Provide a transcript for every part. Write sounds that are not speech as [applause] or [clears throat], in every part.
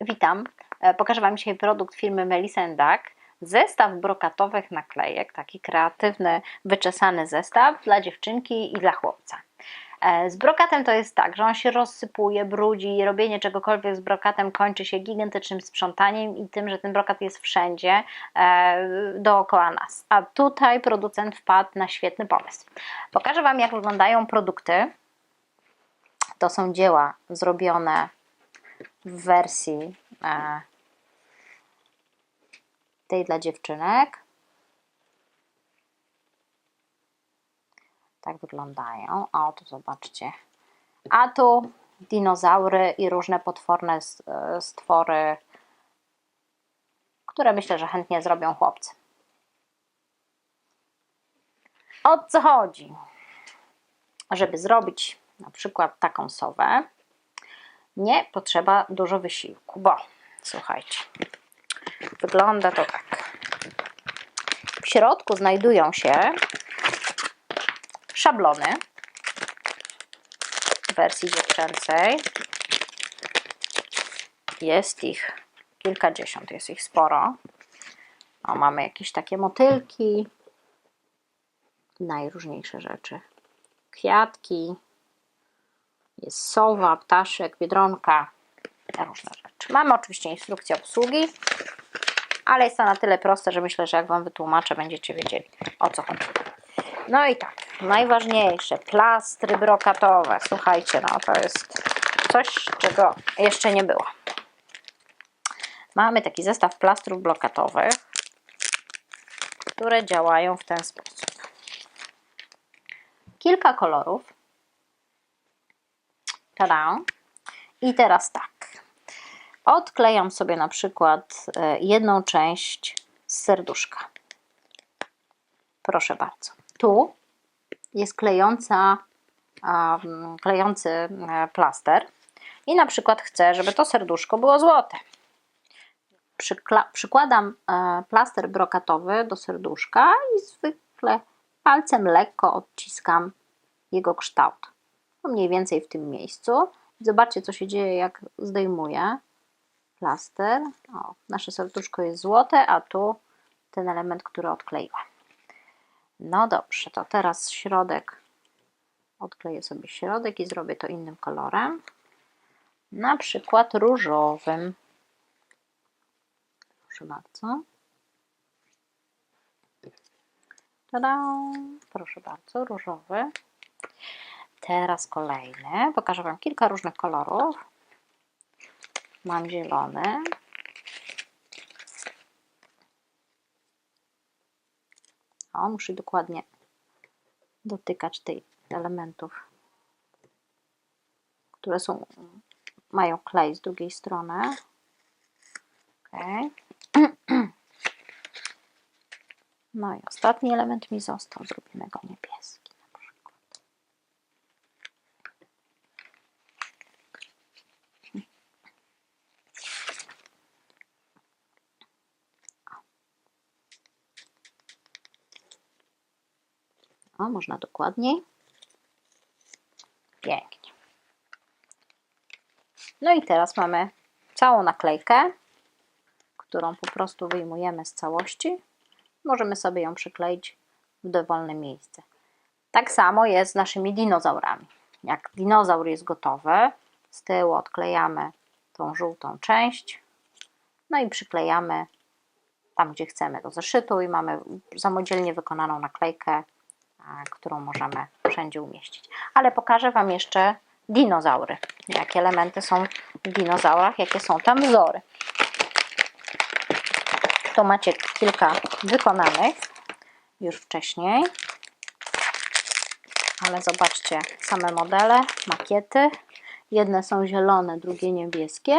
Witam. E, Pokażę Wam dzisiaj produkt firmy Melissa Duck. Zestaw brokatowych naklejek, taki kreatywny, wyczesany zestaw dla dziewczynki i dla chłopca. E, Z brokatem to jest tak, że on się rozsypuje, brudzi i robienie czegokolwiek z brokatem kończy się gigantycznym sprzątaniem i tym, że ten brokat jest wszędzie e, dookoła nas. A tutaj producent wpadł na świetny pomysł. Pokażę Wam, jak wyglądają produkty. To są dzieła zrobione w wersji e, tej dla dziewczynek. Tak wyglądają. O, tu zobaczcie. A tu dinozaury i różne potworne e, stwory, które myślę, że chętnie zrobią chłopcy. O co chodzi? Żeby zrobić na przykład taką sowę, nie potrzeba dużo wysiłku, bo słuchajcie, wygląda to tak. W środku znajdują się szablony w wersji dziewczęcej. Jest ich kilkadziesiąt, jest ich sporo. O, mamy jakieś takie motylki, najróżniejsze rzeczy. Kwiatki, jest sowa, ptaszek, biedronka, różne rzeczy. Mamy oczywiście instrukcję obsługi, ale jest to na tyle proste, że myślę, że jak Wam wytłumaczę, będziecie wiedzieli o co chodzi. No i tak, najważniejsze, plastry brokatowe. Słuchajcie, no to jest coś, czego jeszcze nie było. Mamy taki zestaw plastrów brokatowych, które działają w ten sposób. Kilka kolorów. I teraz tak. Odklejam sobie na przykład e, jedną część z serduszka. Proszę bardzo. Tu jest klejąca, klejący e, plaster i na przykład chcę, żeby to serduszko było złote. Przykla- przykładam e, plaster brokatowy do serduszka i zwykle palcem lekko odciskam jego kształt. No mniej więcej w tym miejscu. Zobaczcie, co się dzieje, jak zdejmuję plaster. O, nasze serduszko jest złote, a tu ten element, który odkleiłam. No dobrze, to teraz środek. Odkleję sobie środek i zrobię to innym kolorem. Na przykład różowym. Proszę bardzo. Tada! Proszę bardzo, różowy. Teraz kolejny. Pokażę Wam kilka różnych kolorów. Mam zielony. O, muszę dokładnie dotykać tych elementów, które są, mają klej z drugiej strony. [clears throat] No i ostatni element mi został. Zrobimy go niebieski O, można dokładniej. Pięknie. No i teraz mamy całą naklejkę, którą po prostu wyjmujemy z całości. Możemy sobie ją przykleić w dowolne miejsce. Tak samo jest z naszymi dinozaurami. Jak dinozaur jest gotowy, z tyłu odklejamy tą żółtą część, no i przyklejamy tam, gdzie chcemy do zeszytu i mamy samodzielnie wykonaną naklejkę, którą możemy wszędzie umieścić. Ale pokażę Wam jeszcze dinozaury. Jakie elementy są w dinozaurach, jakie są tam wzory. Tu macie kilka wykonanych już wcześniej. Ale zobaczcie, same modele, makiety. Jedne są zielone, drugie niebieskie.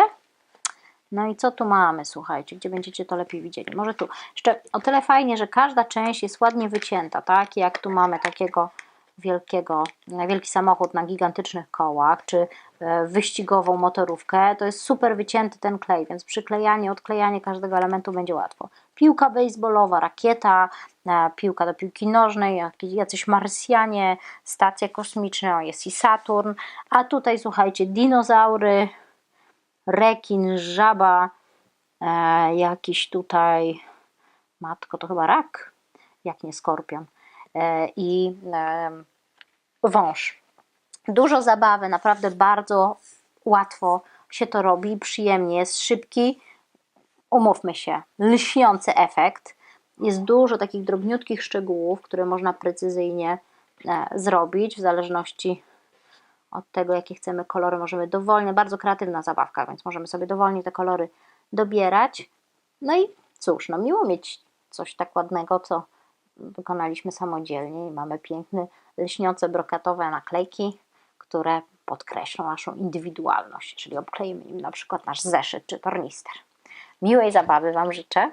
No i co tu mamy, słuchajcie, gdzie będziecie to lepiej widzieli? Może tu. Jeszcze o tyle fajnie, że każda część jest ładnie wycięta, tak? Jak tu mamy takiego wielkiego, wielki samochód na gigantycznych kołach, czy e, wyścigową motorówkę, to jest super wycięty ten klej, więc przyklejanie, odklejanie każdego elementu będzie łatwo. Piłka baseballowa, rakieta, e, piłka do piłki nożnej, jacyś Marsjanie, stacje kosmiczne, o, jest i Saturn, a tutaj słuchajcie, dinozaury, rekin, żaba, e, jakiś tutaj, matko, to chyba rak, jak nie skorpion, e, i e, wąż. Dużo zabawy, naprawdę bardzo łatwo się to robi, przyjemnie, jest szybki, umówmy się, lśniący efekt. Jest dużo takich drobniutkich szczegółów, które można precyzyjnie e, zrobić w zależności od tego, jakie chcemy kolory. Możemy dowolnie, bardzo kreatywna zabawka, więc możemy sobie dowolnie te kolory dobierać. No i cóż, no miło mieć coś tak ładnego, co wykonaliśmy samodzielnie i mamy piękne, lśniące, brokatowe naklejki, które podkreślą naszą indywidualność, czyli obkleimy nim na przykład nasz zeszyt czy tornister. Miłej zabawy Wam życzę.